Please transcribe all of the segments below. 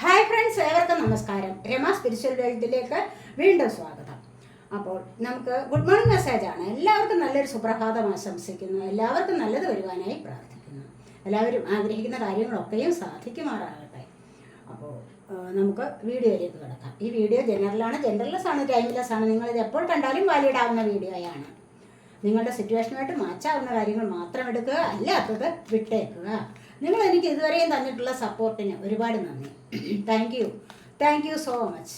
Hi friends ഏവർക്കും നമസ്കാരം. Rama spiritual വേൾഡിലേക്ക് വീണ്ടും സ്വാഗതം. അപ്പോൾ നമുക്ക് ഗുഡ് മോർണിംഗ് മെസ്സേജ് ആണ്. എല്ലാവർക്കും നല്ലൊരു സുപ്രഭാതം ആശംസിക്കുന്നു. എല്ലാവർക്കും നല്ലത് വരുവാനായി പ്രാർത്ഥിക്കുന്നു. എല്ലാവരും ആഗ്രഹിക്കുന്ന കാര്യങ്ങളൊക്കെയും സാധിക്കുമാറാകട്ടെ. അപ്പോൾ നമുക്ക് വീഡിയോയിലേക്ക് കിടക്കാം. ഈ വീഡിയോ ജനറലാണ്. ജനറൽലെസ് ആണ് ടൈംലെസ് ആണ്. നിങ്ങളിത് എപ്പോൾ കണ്ടാലും വാലിഡ് ആവുന്ന വീഡിയോയാണ്. നിങ്ങളുടെ സിറ്റുവേഷനുമായിട്ട് മാച്ചാവുന്ന കാര്യങ്ങൾ മാത്രം എടുക്കുക അല്ലാത്തത് വിട്ടേക്കുക. നിങ്ങൾ എനിക്ക് ഇതുവരെയും തന്നിട്ടുള്ള സപ്പോർട്ടിന് ഒരുപാട് നന്ദി. Thank you thank you so much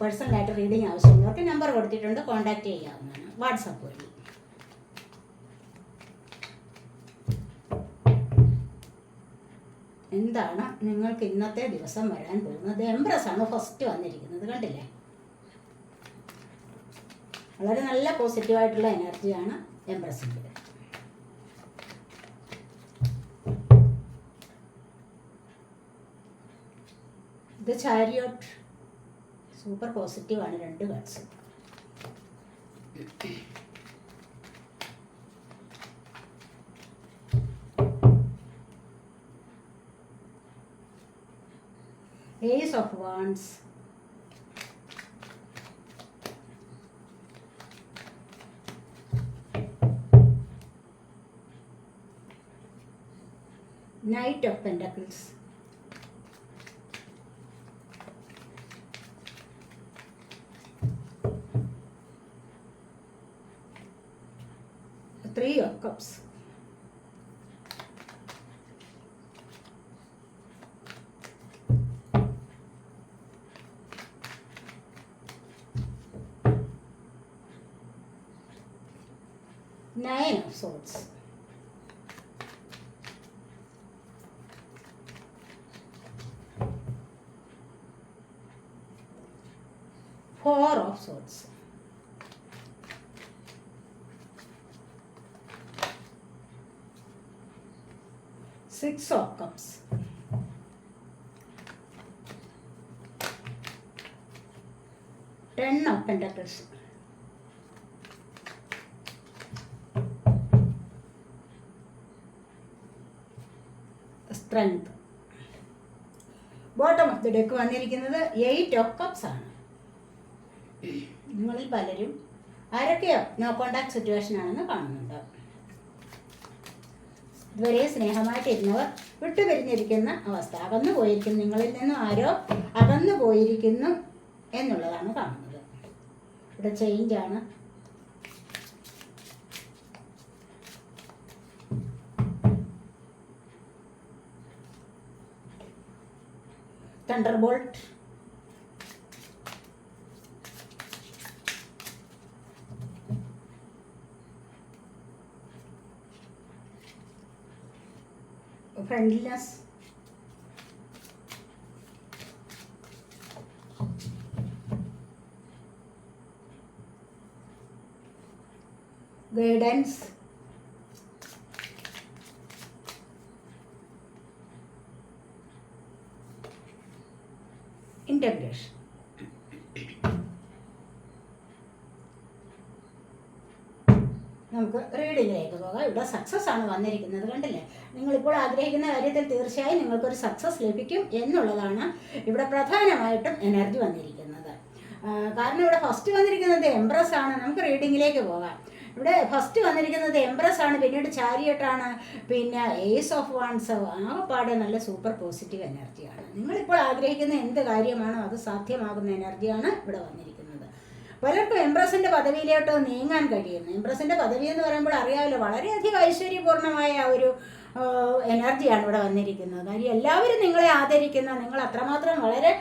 പേഴ്സണലായിട്ട് റീഡിങ് ആവശ്യമുള്ളവർക്ക് നമ്പർ കൊടുത്തിട്ടുണ്ട്. കോൺടാക്ട് ചെയ്യാവുന്നതാണ്. വാട്സപ്പ് വഴി. എന്താണ് നിങ്ങൾക്ക് ഇന്നത്തെ ദിവസം വരാൻ പോകുന്നത്? എംബ്രസ് ആണ് ഫസ്റ്റ് വന്നിരിക്കുന്നത്. കണ്ടില്ലേ? വളരെ നല്ല പോസിറ്റീവായിട്ടുള്ള എനർജിയാണ് എംബ്രസിന്റെ ഇത് ചാരിയോട്ട്. സൂപ്പർ പോസിറ്റീവാണ് രണ്ട് cards ace of wands knight of Pentacles. Nine of Swords. Four of Swords. Six of Cups. Ten of Pentacles. Strength. Bottom of the deck വന്നിരിക്കുന്നത് എയ്റ്റ് ഓഫ് കപ്സ് ആണ്. നിങ്ങളിൽ പലരും ആരൊക്കെയോ നോ കോണ്ടാക്ട് സിറ്റുവേഷൻ ആണെന്ന് കാണുന്നുണ്ട്. ഇതുവരെ സ്നേഹമായിട്ടിരുന്നവർ വിട്ടുപിരിഞ്ഞിരിക്കുന്ന അവസ്ഥ. അകന്നു പോയിരിക്കുന്നു നിങ്ങളിൽ നിന്നും ആരോ അകന്നു പോയിരിക്കുന്നു എന്നുള്ളതാണ് കാണുന്നത്. ഇവിടെ ചേഞ്ച് ആണ് thunder bolt friendliness guidance integration നമുക്ക് റീഡിങ്ങിലേക്ക് പോകാം. ഇവിടെ സക്സസ് ആണ് വന്നിരിക്കുന്നത് കണ്ടില്ലേ? നിങ്ങളിപ്പോൾ ആഗ്രഹിക്കുന്ന കാര്യത്തിൽ തീർച്ചയായും നിങ്ങൾക്കൊരു സക്സസ് ലഭിക്കും എന്നുള്ളതാണ് ഇവിടെ പ്രധാനമായിട്ടും എനർജി വന്നിരിക്കുന്നത്. കാരണം ഇവിടെ ഫസ്റ്റ് വന്നിരിക്കുന്നത് എംപ്രസ് ആണ്. നമുക്ക് റീഡിങ്ങിലേക്ക് പോകാം. ഇവിടെ ഫസ്റ്റ് വന്നിരിക്കുന്നത് എംപ്രസ് ആണ്. പിന്നീട് ചാരിയട്ടാണ് പിന്നെ ഏസ് ഓഫ് വാൺസ് ആകെപ്പാടെ നല്ല സൂപ്പർ പോസിറ്റീവ് എനർജിയാണ് നിങ്ങളിപ്പോൾ ആഗ്രഹിക്കുന്ന എന്ത് കാര്യമാണോ അത് സാധ്യമാകുന്ന എനർജിയാണ് ഇവിടെ വന്നിരിക്കുന്നത്. പലർക്കും എംപ്രസിന്റെ പദവിയിലോട്ട് നീങ്ങാൻ കഴിയുന്നു. എംപ്രസിന്റെ പദവി എന്ന് പറയുമ്പോൾ അറിയാമല്ലോ വളരെയധികം ഐശ്വര്യപൂർണമായ ഒരു എനർജിയാണ് ഇവിടെ വന്നിരിക്കുന്നത്. കാര്യം എല്ലാവരും നിങ്ങളെ ആദരിക്കുന്ന നിങ്ങൾ അത്രമാത്രം വളരെ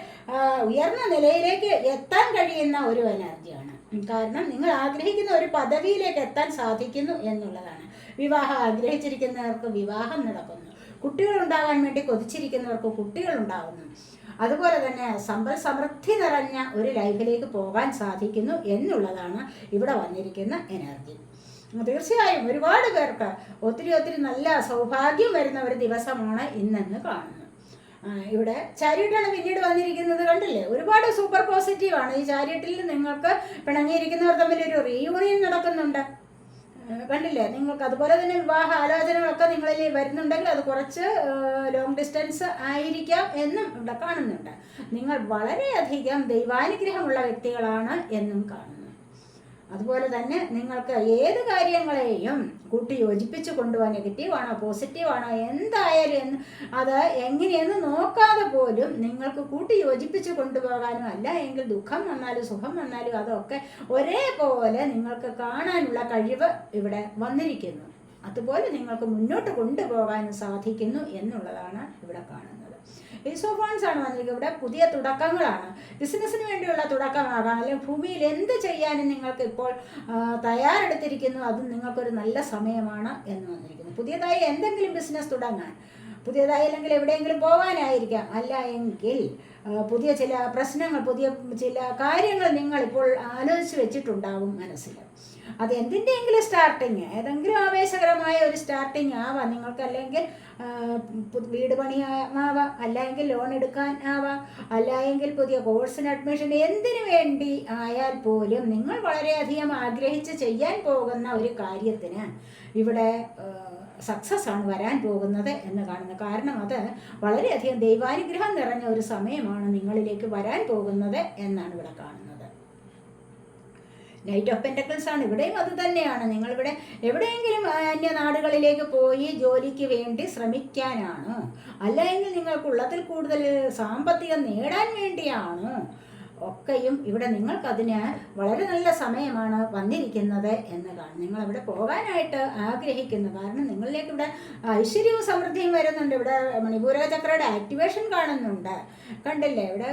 ഉയർന്ന നിലയിലേക്ക് എത്താൻ കഴിയുന്ന ഒരു എനർജിയാണ്. കാരണം നിങ്ങൾ ആഗ്രഹിക്കുന്ന ഒരു പദവിയിലേക്ക് എത്താൻ സാധിക്കുന്നു എന്നുള്ളതാണ്. വിവാഹം ആഗ്രഹിച്ചിരിക്കുന്നവർക്ക് വിവാഹം നടക്കുന്നു. കുട്ടികൾ ഉണ്ടാകാൻ വേണ്ടി കൊതിച്ചിരിക്കുന്നവർക്ക് കുട്ടികൾ ഉണ്ടാകുന്നു അതുപോലെ തന്നെ സമ്പൽ സമൃദ്ധി നിറഞ്ഞ ഒരു ലൈഫിലേക്ക് പോകാൻ സാധിക്കുന്നു എന്നുള്ളതാണ് ഇവിടെ വന്നിരിക്കുന്ന എനർജി. തീർച്ചയായും ഒരുപാട് പേർക്ക് ഒത്തിരി ഒത്തിരി നല്ല സൗഭാഗ്യം വരുന്ന ഒരു ദിവസമാണ് ഇന്നെന്ന് കാണുന്നത് ഇവിടെ ചാരിയട്ടാണ് പിന്നീട് വന്നിരിക്കുന്നത് കണ്ടില്ലേ? ഒരുപാട് സൂപ്പർ പോസിറ്റീവാണ് ഈ ചാരിയട്ടിൽ നിങ്ങൾക്ക് പിണങ്ങിയിരിക്കുന്നവർ തമ്മിൽ ഒരു റീയൂണിയൻ നടക്കുന്നുണ്ട്. കണ്ടില്ലേ? നിങ്ങൾക്ക് അതുപോലെ തന്നെ വിവാഹ ആലോചനകളൊക്കെ നിങ്ങളിൽ വരുന്നുണ്ടെങ്കിൽ അത് കുറച്ച് ലോങ് ഡിസ്റ്റൻസ് ആയിരിക്കാം എന്നും ഇവിടെ കാണുന്നുണ്ട്. നിങ്ങൾ വളരെയധികം ദൈവാനുഗ്രഹമുള്ള വ്യക്തികളാണ് എന്നും കാണുന്നു. അതുപോലെ തന്നെ നിങ്ങൾക്ക് ഏത് കാര്യങ്ങളെയും കൂട്ടി യോജിപ്പിച്ച് കൊണ്ടുപോകാൻ നെഗറ്റീവാണോ പോസിറ്റീവാണോ എന്തായാലും അത് എങ്ങനെയെന്ന് നോക്കാതെ പോലും നിങ്ങൾക്ക് കൂട്ടി യോജിപ്പിച്ച് കൊണ്ടുപോകാനും അല്ല എങ്കിൽ ദുഃഖം വന്നാലും സുഖം വന്നാലും അതൊക്കെ ഒരേപോലെ നിങ്ങൾക്ക് കാണാനുള്ള കഴിവ് ഇവിടെ വന്നിരിക്കുന്നു. അതുപോലെ നിങ്ങൾക്ക് മുന്നോട്ട് കൊണ്ടുപോകാനും സാധിക്കുന്നു എന്നുള്ളതാണ് ഇവിടെ കാണുന്നത്. ഈസോഫോൺസ് ആണ് വന്നിരിക്കുന്നത്. ഇവിടെ പുതിയ തുടക്കങ്ങളാണ്. ബിസിനസ്സിന് വേണ്ടിയുള്ള തുടക്കമാകാം അല്ലെങ്കിൽ ഭൂമിയിൽ എന്ത് ചെയ്യാനും നിങ്ങൾക്ക് ഇപ്പോൾ തയ്യാറെടുത്തിരിക്കുന്നു. അത് നിങ്ങൾക്കൊരു നല്ല സമയമാണ് എന്ന് വന്നിരിക്കുന്നു. പുതിയതായി എന്തെങ്കിലും ബിസിനസ് തുടങ്ങാൻ പുതിയതായി അല്ലെങ്കിൽ എവിടെയെങ്കിലും പോകാനായിരിക്കാം അല്ല എങ്കിൽ പുതിയ ചില പ്രശ്നങ്ങൾ പുതിയ ചില കാര്യങ്ങൾ നിങ്ങൾ ഇപ്പോൾ ആലോചിച്ച് വെച്ചിട്ടുണ്ടാവും മനസ്സിൽ. അത് എന്തിന്റെയെങ്കിലും സ്റ്റാർട്ടിങ് ഏതെങ്കിലും ആവേശകരമായ ഒരു സ്റ്റാർട്ടിങ് ആവാം. നിങ്ങൾക്ക് അല്ലെങ്കിൽ വീട് പണിയാവാം. അല്ലെങ്കിൽ ലോൺ എടുക്കാൻ ആവാം. അല്ലെങ്കിൽ പുതിയ കോഴ്സിന് അഡ്മിഷൻ എന്തിനു വേണ്ടി ആയാൽ പോലും നിങ്ങൾ വളരെയധികം ആഗ്രഹിച്ച് ചെയ്യാൻ പോകുന്ന ഒരു കാര്യത്തിന് ഇവിടെ സക്സസ് ആണ് വരാൻ പോകുന്നത് എന്ന് കാണുന്നു. കാരണം അത് വളരെയധികം ദൈവാനുഗ്രഹം നിറഞ്ഞ ഒരു സമയമാണ് നിങ്ങളിലേക്ക് വരാൻ പോകുന്നത് എന്നാണ് ഇവിടെ കാണുന്നത്. നൈറ്റ് ഓഫ് പെന്റക്കിൾസ് ആണ്. ഇവിടെയും അത് തന്നെയാണ്. നിങ്ങളിവിടെ എവിടെയെങ്കിലും അന്യ നാടുകളിലേക്ക് പോയി ജോലിക്ക് വേണ്ടി ശ്രമിക്കാനാണ്. അല്ലെങ്കിൽ നിങ്ങൾക്കുള്ളതിൽ കൂടുതൽ സാമ്പത്തികം നേടാൻ വേണ്ടിയാണോ ഒക്കെയും ഇവിടെ നിങ്ങൾക്കതിന് വളരെ നല്ല സമയമാണ് വന്നിരിക്കുന്നത് എന്നതാണ്. നിങ്ങൾ അവിടെ പോകാനായിട്ട് ആഗ്രഹിക്കുന്നു കാരണം നിങ്ങളിലേക്ക് ഇവിടെ ഐശ്വര്യവും സമൃദ്ധിയും വരുന്നുണ്ട്. ഇവിടെ മണിപൂരക ചക്രയുടെ ആക്ടിവേഷൻ കാണുന്നുണ്ട്. കണ്ടില്ലേ? ഇവിടെ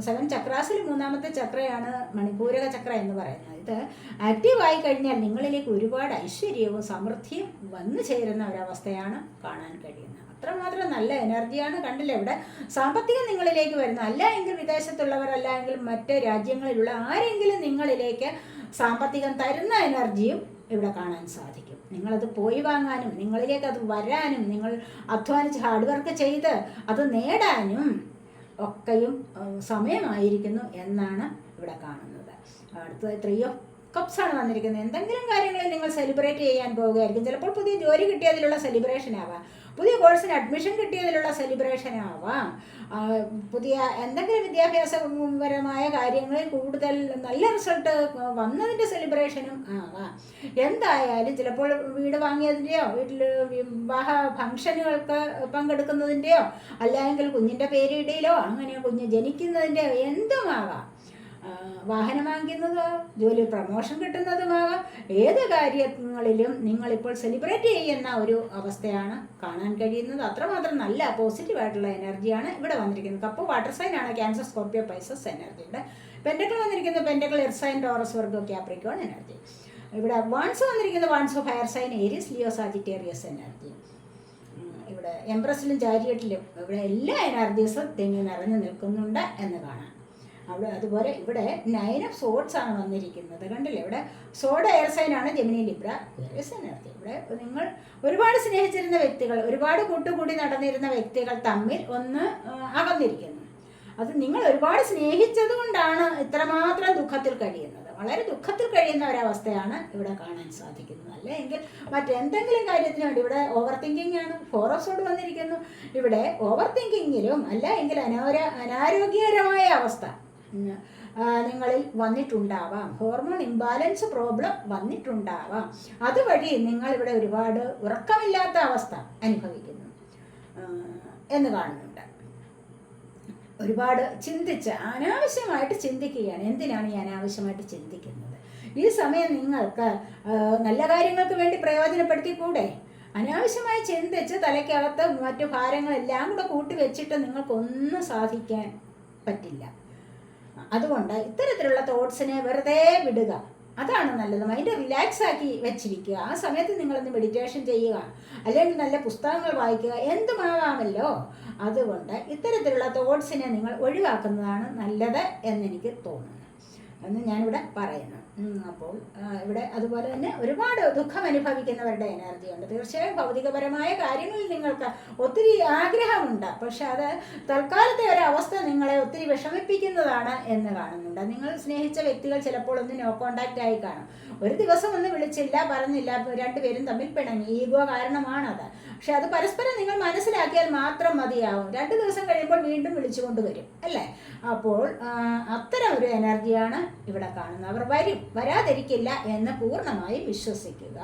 സെവൻ ചക്രാസിൽ മൂന്നാമത്തെ ചക്രയാണ് മണിപൂരക ചക്ര എന്ന് പറയുന്നത്. ഇത് ആക്റ്റീവായി കഴിഞ്ഞാൽ നിങ്ങളിലേക്ക് ഒരുപാട് ഐശ്വര്യവും സമൃദ്ധിയും വന്നു ചേരുന്ന ഒരവസ്ഥയാണ് കാണാൻ കഴിയുന്നത്. അത്രമാത്രം നല്ല എനർജിയാണ് കണ്ടില്ല ഇവിടെ? സാമ്പത്തികം നിങ്ങളിലേക്ക് വരുന്നു. അല്ല എങ്കിൽ വിദേശത്തുള്ളവർ അല്ല എങ്കിൽ മറ്റ് രാജ്യങ്ങളിലുള്ള ആരെങ്കിലും നിങ്ങളിലേക്ക് സാമ്പത്തികം തരുന്ന എനർജിയും ഇവിടെ കാണാൻ സാധിക്കും. നിങ്ങളത് പോയി വാങ്ങാനും നിങ്ങളിലേക്ക് അത് വരാനും നിങ്ങൾ അധ്വാനിച്ച് ഹാർഡ് വർക്ക് ചെയ്ത് അത് നേടാനും ഒക്കെയും സമയമായിരിക്കുന്നു എന്നാണ് ഇവിടെ കാണുന്നത്. അടുത്തത് ത്രീ ഓഫ് ആണ് വന്നിരിക്കുന്നത്. എന്തെങ്കിലും കാര്യങ്ങളിൽ നിങ്ങൾ സെലിബ്രേറ്റ് ചെയ്യാൻ പോവുകയായിരിക്കും ചിലപ്പോൾ പുതിയ ജോലി കിട്ടിയതിലുള്ള സെലിബ്രേഷൻ ആവാം. പുതിയ കോഴ്സിന് അഡ്മിഷൻ കിട്ടിയതിലുള്ള സെലിബ്രേഷൻ ആവാം. പുതിയ എന്തെങ്കിലും വിദ്യാഭ്യാസപരമായ കാര്യങ്ങളിൽ കൂടുതൽ നല്ല റിസൾട്ട് വന്നതിന്റെ സെലിബ്രേഷനും ആവാം. എന്തായാലും ചിലപ്പോൾ വീട് വാങ്ങിയതിന്റെയോ വീട്ടിൽ വിവാഹ ഫംഗ്ഷനുകൾക്ക് പങ്കെടുക്കുന്നതിന്റെയോ അല്ലെങ്കിൽ കുഞ്ഞിന്റെ പേരിടയിലോ അങ്ങനെ കുഞ്ഞ് ജനിക്കുന്നതിന്റെയോ എന്തുമാവാം വാഹനം വാങ്ങിക്കുന്നതോ ജോലി പ്രമോഷൻ കിട്ടുന്നതുമാകാം ഏത് കാര്യങ്ങളിലും നിങ്ങളിപ്പോൾ സെലിബ്രേറ്റ് ചെയ്യുന്ന ഒരു അവസ്ഥയാണ് കാണാൻ കഴിയുന്നത്. അത്രമാത്രം നല്ല പോസിറ്റീവ് ആയിട്ടുള്ള എനർജിയാണ് ഇവിടെ വന്നിരിക്കുന്നത്. കപ്പ് വാട്ടർ സൈൻ ആണ്. ക്യാൻസർ സ്കോർപ്പിയോ പൈസസ് എനർജിയുടെ പെൻഡക്കൾ വന്നിരിക്കുന്നത് pentacles earth sign Taurus Virgo Capricorn energy ഇവിടെ വൺസ് വന്നിരിക്കുന്നത് wands of fire sign Aries Leo Sagittarius energy ഇവിടെ എംപ്രസിലും ചാരിയറ്റിലും ഇവിടെ എല്ലാ എനർജീസും തെങ്ങി നിറഞ്ഞു നിൽക്കുന്നുണ്ട് എന്ന് കാണാം. അവിടെ അതുപോലെ ഇവിടെ നയൻ ഓഫ് സോഡ്സ് ആണ് വന്നിരിക്കുന്നത്. കണ്ടില്ലേ? ഇവിടെ സോഡ് എയർ സൈൻ ആണ് ജെമിനി ലിബ്ര എനർജി ഇവിടെ നിങ്ങൾ ഒരുപാട് സ്നേഹിച്ചിരുന്ന വ്യക്തികൾ ഒരുപാട് കൂട്ടുകൂടി നടന്നിരുന്ന വ്യക്തികൾ തമ്മിൽ ഒന്ന് അകന്നിരിക്കുന്നു. അത് നിങ്ങൾ ഒരുപാട് സ്നേഹിച്ചത് കൊണ്ടാണ് ഇത്രമാത്രം ദുഃഖത്തിൽ കഴിയുന്നത്. വളരെ ദുഃഖത്തിൽ കഴിയുന്ന ഒരവസ്ഥയാണ് ഇവിടെ കാണാൻ സാധിക്കുന്നത്. അല്ലേ എങ്കിൽ മറ്റെന്തെങ്കിലും കാര്യത്തിന് വേണ്ടി ഇവിടെ ഓവർ തിങ്കിങ് ആണ് ഫോറസോട് വന്നിരിക്കുന്നു. ഇവിടെ ഓവർ തിങ്കിങ്ങിലും അല്ല എങ്കിൽ അനാര അനാരോഗ്യകരമായ അവസ്ഥ. നിങ്ങളിൽ വന്നിട്ടുണ്ടാവാം. ഹോർമോൺ ഇംബാലൻസ് പ്രോബ്ലം വന്നിട്ടുണ്ടാവാം. അതുവഴി നിങ്ങൾ ഇവിടെ ഒരുപാട് ഉറക്കമില്ലാത്ത അവസ്ഥ അനുഭവിക്കുന്നു. എന്ന് കാണുന്നുണ്ട്. ഒരുപാട് ചിന്തിച്ച് അനാവശ്യമായിട്ട് ചിന്തിക്കുകയാണ്. എന്തിനാണ് ഈ അനാവശ്യമായിട്ട് ചിന്തിക്കുന്നത്? ഈ സമയം നിങ്ങൾക്ക് നല്ല കാര്യങ്ങൾക്ക് വേണ്ടി പ്രയോജനപ്പെടുത്തിക്കൂടെ? അനാവശ്യമായി ചിന്തിച്ച് തലയ്ക്കകത്ത് മറ്റു ഭാരങ്ങളെല്ലാം കൂടെ കൂട്ടി വെച്ചിട്ട് നിങ്ങൾക്കൊന്നും സാധിക്കാൻ പറ്റില്ല. അതുകൊണ്ട് ഇത്തരത്തിലുള്ള തോട്ട്സിനെ വെറുതെ വിടുക. അതാണ് നല്ലത്. മൈൻഡ് റിലാക്സ് ആക്കി വെച്ചിരിക്കുക. ആ സമയത്ത് നിങ്ങളൊന്ന് മെഡിറ്റേഷൻ ചെയ്യുക. അല്ലെങ്കിൽ നല്ല പുസ്തകങ്ങൾ വായിക്കുക. എന്തുമാകാമല്ലോ അതുകൊണ്ട് ഇത്തരത്തിലുള്ള തോട്ട്സിനെ നിങ്ങൾ ഒഴിവാക്കുന്നതാണ് നല്ലത് എന്നെനിക്ക് തോന്നുന്നു. എന്ന് ഞാനിവിടെ പറയുന്നു. അപ്പോൾ ഇവിടെ അതുപോലെ തന്നെ ഒരുപാട് ദുഃഖം അനുഭവിക്കുന്നവരുടെ എനർജി ഉണ്ട്. തീർച്ചയായും ഭൗതികപരമായ കാര്യങ്ങളിൽ നിങ്ങൾക്ക് ഒത്തിരി ആഗ്രഹമുണ്ട്. പക്ഷെ അത് തൽക്കാലത്തെ ഒരവസ്ഥ നിങ്ങളെ ഒത്തിരി വിഷമിപ്പിക്കുന്നതാണ് എന്ന് കാണുന്നുണ്ട്. നിങ്ങൾ സ്നേഹിച്ച വ്യക്തികൾ ചിലപ്പോൾ ഒന്ന് നോ കോണ്ടാക്റ്റ് ആയി കാണും. ഒരു ദിവസം ഒന്ന് വിളിച്ചില്ല പറഞ്ഞില്ല രണ്ടുപേരും തമ്മിൽ പിണങ്ങി. ഈഗോ കാരണമാണത്. പക്ഷെ അത് പരസ്പരം നിങ്ങൾ മനസ്സിലാക്കിയാൽ മാത്രം മതിയാവും. രണ്ട് ദിവസം കഴിയുമ്പോൾ വീണ്ടും വിളിച്ചുകൊണ്ട് വരും. അല്ലേ? അപ്പോൾ അത്തരം ഒരു എനർജിയാണ് ഇവിടെ കാണുന്നത്. അവർ വരും. വരാതിരിക്കില്ല എന്ന് പൂർണമായും വിശ്വസിക്കുക.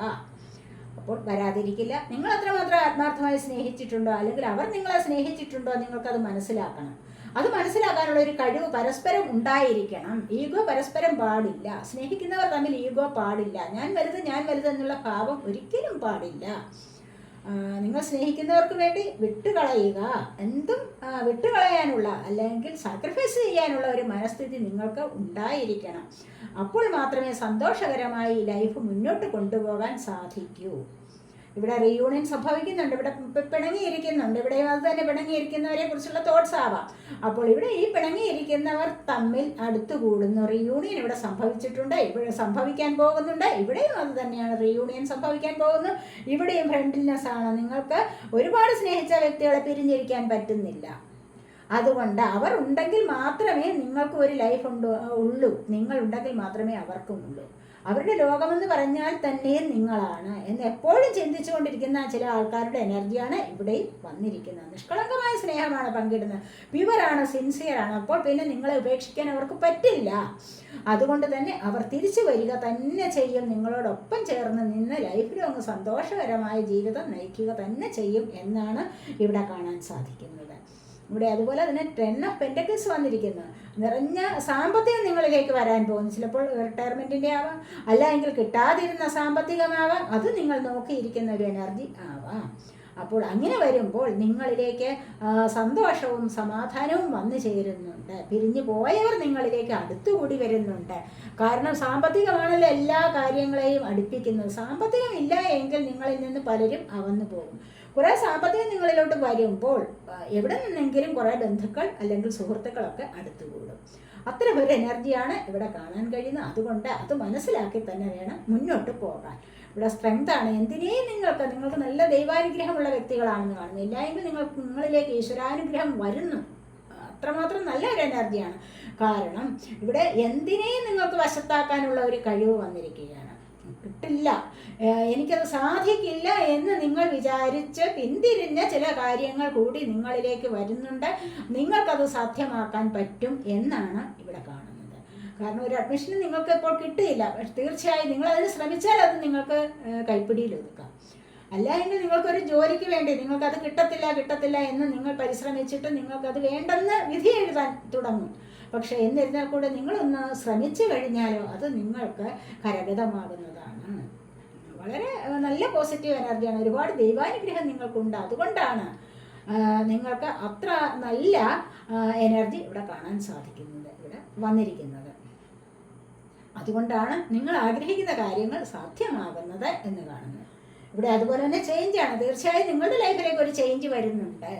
അപ്പോൾ വരാതിരിക്കില്ല. നിങ്ങൾ അത്രമാത്രം ആത്മാർത്ഥമായി സ്നേഹിച്ചിട്ടുണ്ടോ? അല്ലെങ്കിൽ അവർ നിങ്ങളെ സ്നേഹിച്ചിട്ടുണ്ടോ? നിങ്ങൾക്കത് മനസ്സിലാക്കണം. അത് മനസ്സിലാക്കാനുള്ള ഒരു കഴിവ് പരസ്പരം ഉണ്ടായിരിക്കണം. ഈഗോ പരസ്പരം പാടില്ല. സ്നേഹിക്കുന്നവർ തമ്മിൽ ഈഗോ പാടില്ല. ഞാൻ വലുത് ഞാൻ വലുത് എന്നുള്ള ഭാവം ഒരിക്കലും പാടില്ല. നിങ്ങൾ സ്നേഹിക്കുന്നവർക്ക് വേണ്ടി വിട്ടുകളയുക. എന്തും വിട്ടുകളയാനുള്ള അല്ലെങ്കിൽ സാക്രിഫൈസ് ചെയ്യാനുള്ള ഒരു മനസ്ഥിതി നിങ്ങൾക്ക് ഉണ്ടായിരിക്കണം. അപ്പോൾ മാത്രമേ സന്തോഷകരമായി ലൈഫ് മുന്നോട്ട് കൊണ്ടുപോകാൻ സാധിക്കൂ. ഇവിടെ റീയൂണിയൻ സംഭവിക്കുന്നുണ്ട്. ഇവിടെ പിണങ്ങിയിരിക്കുന്നുണ്ട്. ഇവിടെ അത് തന്നെ പിണങ്ങിയിരിക്കുന്നവരെ കുറിച്ചുള്ള തോട്ട്സ് ആവാം. അപ്പോൾ ഇവിടെ ഈ പിണങ്ങിയിരിക്കുന്നവർ തമ്മിൽ അടുത്തുകൂടുന്നു. റീയൂണിയൻ ഇവിടെ സംഭവിച്ചിട്ടുണ്ട്. ഇവിടെ സംഭവിക്കാൻ പോകുന്നുണ്ട്. ഇവിടെയും അത് തന്നെയാണ്. റീയൂണിയൻ സംഭവിക്കാൻ പോകുന്നു. ഇവിടെയും ഫ്രണ്ട്ലിനെസ് ആണ്. നിങ്ങൾക്ക് ഒരുപാട് സ്നേഹിച്ച വ്യക്തികളെ പിരിഞ്ഞിരിക്കാൻ പറ്റുന്നില്ല. അതുകൊണ്ട് അവർ ഉണ്ടെങ്കിൽ മാത്രമേ നിങ്ങൾക്ക് ഒരു ലൈഫ് ഉണ്ടോ ഉള്ളൂ. നിങ്ങൾ ഉണ്ടെങ്കിൽ മാത്രമേ അവർക്കും ഉള്ളൂ. അവരുടെ ലോകമെന്ന് പറഞ്ഞാൽ തന്നെ നിങ്ങളാണ്. എന്ന് എപ്പോഴും ചിന്തിച്ചുകൊണ്ടിരിക്കുന്ന ചില ആൾക്കാരുടെ എനർജിയാണ് ഇവിടെയും വന്നിരിക്കുന്നത്. നിഷ്കളങ്കമായ സ്നേഹമാണ് പങ്കിടുന്നത്. പ്യുവറാണ് സിൻസിയറാണ് അപ്പോൾ പിന്നെ നിങ്ങളെ ഉപേക്ഷിക്കാൻ അവർക്ക് പറ്റില്ല. അതുകൊണ്ട് തന്നെ അവർ തിരിച്ചു വരിക തന്നെ ചെയ്യും. നിങ്ങളോടൊപ്പം ചേർന്ന് നിന്ന് ലൈഫിൽ അങ്ങ് സന്തോഷകരമായ ജീവിതം നയിക്കുക തന്നെ ചെയ്യും എന്നാണ് ഇവിടെ കാണാൻ സാധിക്കുന്നത്. ഇവിടെ അതുപോലെ തന്നെ ടെൻ ഓഫ് പെന്റക്കിൾസ് വന്നിരിക്കുന്നു. നിറഞ്ഞ സാമ്പത്തികം നിങ്ങളിലേക്ക് വരാൻ പോകുന്നു. ചിലപ്പോൾ റിട്ടയർമെന്റിന്റെ ആവാം അല്ല എങ്കിൽ കിട്ടാതിരുന്ന സാമ്പത്തികമാവാം. അത് നിങ്ങൾ നോക്കിയിരിക്കുന്ന ഒരു എനർജി ആവാം. അപ്പോൾ അങ്ങനെ വരുമ്പോൾ നിങ്ങളിലേക്ക് സന്തോഷവും സമാധാനവും വന്നു ചേരുന്നുണ്ട്. പിരിഞ്ഞു പോയവർ നിങ്ങളിലേക്ക് അടുത്തുകൂടി വരുന്നുണ്ട്. കാരണം സാമ്പത്തികമാണല്ലോ എല്ലാ കാര്യങ്ങളെയും അടുപ്പിക്കുന്നത്. സാമ്പത്തികം ഇല്ല എങ്കിൽ നിങ്ങളിൽ നിന്ന് പലരും അവന്നു പോകും. കുറേ സാമ്പത്തികം നിങ്ങളിലോട്ട് വരുമ്പോൾ എവിടെ നിന്നെങ്കിലും കുറേ ബന്ധുക്കൾ അല്ലെങ്കിൽ സുഹൃത്തുക്കളൊക്കെ അടുത്തുകൂടും. അത്തരം ഒരു എനർജിയാണ് ഇവിടെ കാണാൻ കഴിയുന്നത്. അതുകൊണ്ട് അത് മനസ്സിലാക്കി തന്നെ വേണം മുന്നോട്ട് പോകാൻ. ഇവിടെ സ്ട്രെങ്താണ് എന്തിനേയും നിങ്ങൾക്ക് നിങ്ങൾക്ക് നല്ല ദൈവാനുഗ്രഹമുള്ള വ്യക്തികളാണെന്ന് കാണുന്നു. ഇല്ലായെങ്കിൽ നിങ്ങൾ നിങ്ങളിലേക്ക് ഈശ്വരാനുഗ്രഹം വരുന്നു. അത്രമാത്രം നല്ല ഒരു എനർജിയാണ്. കാരണം ഇവിടെ എന്തിനേയും നിങ്ങൾക്ക് വശത്താക്കാനുള്ള ഒരു കഴിവ് വന്നിരിക്കുകയാണ്. കിട്ടില്ല. എനിക്കത് സാധിക്കില്ല എന്ന് നിങ്ങൾ വിചാരിച്ച് പിന്തിരിഞ്ഞ ചില കാര്യങ്ങൾ കൂടി നിങ്ങളിലേക്ക് വരുന്നുണ്ട്. നിങ്ങൾക്കത് സാധ്യമാക്കാൻ പറ്റും എന്നാണ് ഇവിടെ കാണുന്നത്. കാരണം ഒരു അഡ്മിഷൻ നിങ്ങൾക്ക് ഇപ്പോൾ കിട്ടിയില്ല. തീർച്ചയായും നിങ്ങൾ അതിന് ശ്രമിച്ചാൽ അത് നിങ്ങൾക്ക് കൈപ്പിടിയിൽ ഒതുക്കാം. അല്ല എങ്കിൽ നിങ്ങൾക്കൊരു ജോലിക്ക് വേണ്ടി നിങ്ങൾക്കത് കിട്ടത്തില്ല കിട്ടത്തില്ല എന്ന് നിങ്ങൾ പരിശ്രമിച്ചിട്ട് നിങ്ങൾക്കത് വേണ്ടെന്ന് വിധി എഴുതാൻ തുടങ്ങും. പക്ഷേ എന്നിരുന്നാൽ കൂടെ നിങ്ങളൊന്ന് ശ്രമിച്ചു കഴിഞ്ഞാലോ അത് നിങ്ങൾക്ക് കരഗതമാകുന്നതാണ് വളരെ നല്ല പോസിറ്റീവ് എനർജിയാണ് ഒരുപാട് ദൈവാനുഗ്രഹം നിങ്ങൾക്കുണ്ട്. അതുകൊണ്ടാണ് നിങ്ങൾക്ക് അത്ര നല്ല എനർജി ഇവിടെ കാണാൻ സാധിക്കുന്നത് ഇവിടെ വന്നിരിക്കുന്നത്. അതുകൊണ്ടാണ് നിങ്ങൾ ആഗ്രഹിക്കുന്ന കാര്യങ്ങൾ സാധ്യമാകുന്നത് എന്ന് കാണുന്നത്. ഇവിടെ അതുപോലെ തന്നെ ചേഞ്ചാണ് തീർച്ചയായും നിങ്ങളുടെ ലൈഫിലേക്ക് ഒരു ചേഞ്ച് വരുന്നുണ്ട്.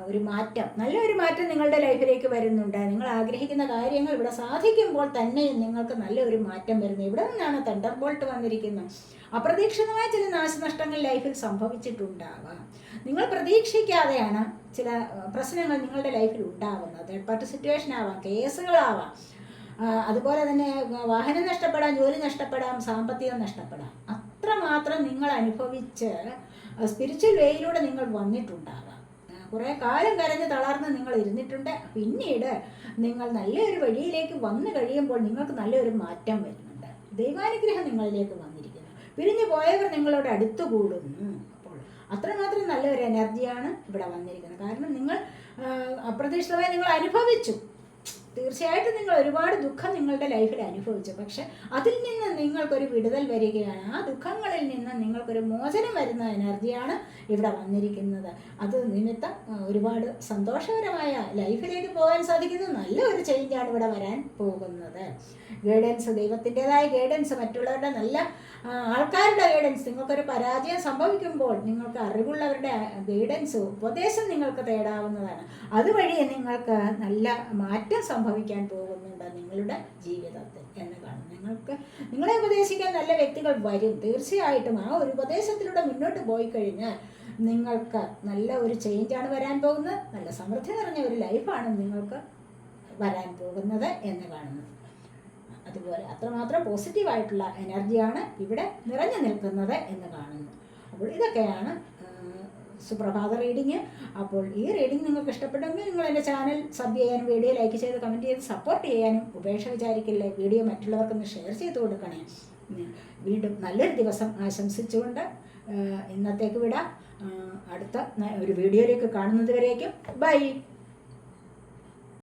ഒരു മാറ്റം. നല്ലൊരു മാറ്റം നിങ്ങളുടെ ലൈഫിലേക്ക് വരുന്നുണ്ട്. നിങ്ങൾ ആഗ്രഹിക്കുന്ന കാര്യങ്ങൾ ഇവിടെ സാധിക്കുമ്പോൾ തന്നെ നിങ്ങൾക്ക് നല്ലൊരു മാറ്റം വരുന്നു. ഇവിടെ നിന്നാണ് തണ്ടർ ബോൾട്ട് വന്നിരിക്കുന്നത്. അപ്രതീക്ഷിതമായ ചില നാശനഷ്ടങ്ങൾ ലൈഫിൽ സംഭവിച്ചിട്ടുണ്ടാവാം. നിങ്ങൾ പ്രതീക്ഷിക്കാതെയാണ് ചില പ്രശ്നങ്ങൾ നിങ്ങളുടെ ലൈഫിൽ ഉണ്ടാവുന്നത്. തേർഡ് സിറ്റുവേഷൻ ആവാം കേസുകളാവാം. അതുപോലെ തന്നെ വാഹനം നഷ്ടപ്പെടാം ജോലി നഷ്ടപ്പെടാം സാമ്പത്തികം നഷ്ടപ്പെടാം. അത്രമാത്രം നിങ്ങൾ അനുഭവിച്ച് സ്പിരിച്വൽ വേയിലൂടെ നിങ്ങൾ വന്നിട്ടുണ്ടാകാം ആ, കുറേ കാലം കരഞ്ഞ് തളർന്ന് നിങ്ങൾ ഇരുന്നിട്ടുണ്ട്. പിന്നീട് നിങ്ങൾ നല്ലൊരു വഴിയിലേക്ക് വന്നു കഴിയുമ്പോൾ നിങ്ങൾക്ക് നല്ലൊരു മാറ്റം വരുന്നുണ്ട്. ദൈവാനുഗ്രഹം നിങ്ങളിലേക്ക് വന്നിരിക്കുന്നു. പിരിഞ്ഞു പോയവർ നിങ്ങളോട് അടുത്തു കൂടുന്നു അപ്പോൾ അത്രമാത്രം നല്ലൊരു എനർജിയാണ് ഇവിടെ വന്നിരിക്കുന്നത്. കാരണം നിങ്ങൾ അപ്രതീക്ഷിതമായി നിങ്ങൾ അനുഭവിച്ചു. തീർച്ചയായിട്ടും നിങ്ങൾ ഒരുപാട് ദുഃഖം നിങ്ങളുടെ ലൈഫിൽ അനുഭവിച്ചു. പക്ഷെ അതിൽ നിന്ന് നിങ്ങൾക്കൊരു വിടുതൽ വരികയാണ്. ആ ദുഃഖങ്ങളിൽ നിന്ന് നിങ്ങൾക്കൊരു മോചനം വരുന്ന എനർജിയാണ് ഇവിടെ വന്നിരിക്കുന്നത്. അത് നിമിത്തം ഒരുപാട് സന്തോഷകരമായ ലൈഫിലേക്ക് പോകാൻ സാധിക്കുന്ന. നല്ല ഒരു ചേഞ്ചാണ് ഇവിടെ വരാൻ പോകുന്നത്. ഗൈഡൻസ് ദൈവത്തിന്റെതായ ഗൈഡൻസ് മറ്റുള്ളവരുടെ നല്ല ആൾക്കാരുടെ ഗൈഡൻസ് നിങ്ങൾക്കൊരു പരാജയം സംഭവിക്കുമ്പോൾ നിങ്ങൾക്ക് അറിവുള്ളവരുടെ ഗൈഡൻസ് ഉപദേശം നിങ്ങൾക്ക് തേടാവുന്നതാണ്. അതുവഴി നിങ്ങൾക്ക് നല്ല മാറ്റം സംഭവിക്കാൻ പോകുന്നുണ്ട് നിങ്ങളുടെ ജീവിതത്തിൽ എന്ന് കാണുന്നു നിങ്ങൾക്ക് നിങ്ങളെ ഉപദേശിക്കാൻ നല്ല വ്യക്തികൾ വരും. തീർച്ചയായിട്ടും ആ ഒരു ഉപദേശത്തിലൂടെ മുന്നോട്ട് പോയി കഴിഞ്ഞാൽ നിങ്ങൾക്ക് നല്ല ഒരു ചേഞ്ചാണ് വരാൻ പോകുന്നത്. നല്ല സമൃദ്ധി നിറഞ്ഞ ഒരു ലൈഫാണ് നിങ്ങൾക്ക് വരാൻ പോകുന്നത് എന്ന് കാണുന്നു. അതുപോലെ അത്രമാത്രം പോസിറ്റീവായിട്ടുള്ള എനർജിയാണ് ഇവിടെ നിറഞ്ഞു നിൽക്കുന്നത് എന്ന് കാണുന്നു. അപ്പോൾ ഇതൊക്കെയാണ് സുപ്രഭാത റീഡിങ് അപ്പോൾ ഈ റീഡിംഗ് നിങ്ങൾക്ക് ഇഷ്ടപ്പെട്ടെങ്കിൽ നിങ്ങൾ എന്റെ ചാനൽ സബ് ചെയ്യാനും വീഡിയോ ലൈക്ക് ചെയ്ത് കമന്റ് ചെയ്ത് സപ്പോർട്ട് ചെയ്യാനും ഉപേക്ഷ വിചാരിക്കില്ലേ വീഡിയോ മറ്റുള്ളവർക്കൊന്ന് ഷെയർ ചെയ്ത് കൊടുക്കണേ. വീണ്ടും നല്ലൊരു ദിവസം ആശംസിച്ചുകൊണ്ട് ഇന്നത്തേക്ക് വിടാം. അടുത്ത ഒരു വീഡിയോയിലേക്ക് കാണുന്നത് വരേക്കും. ബൈ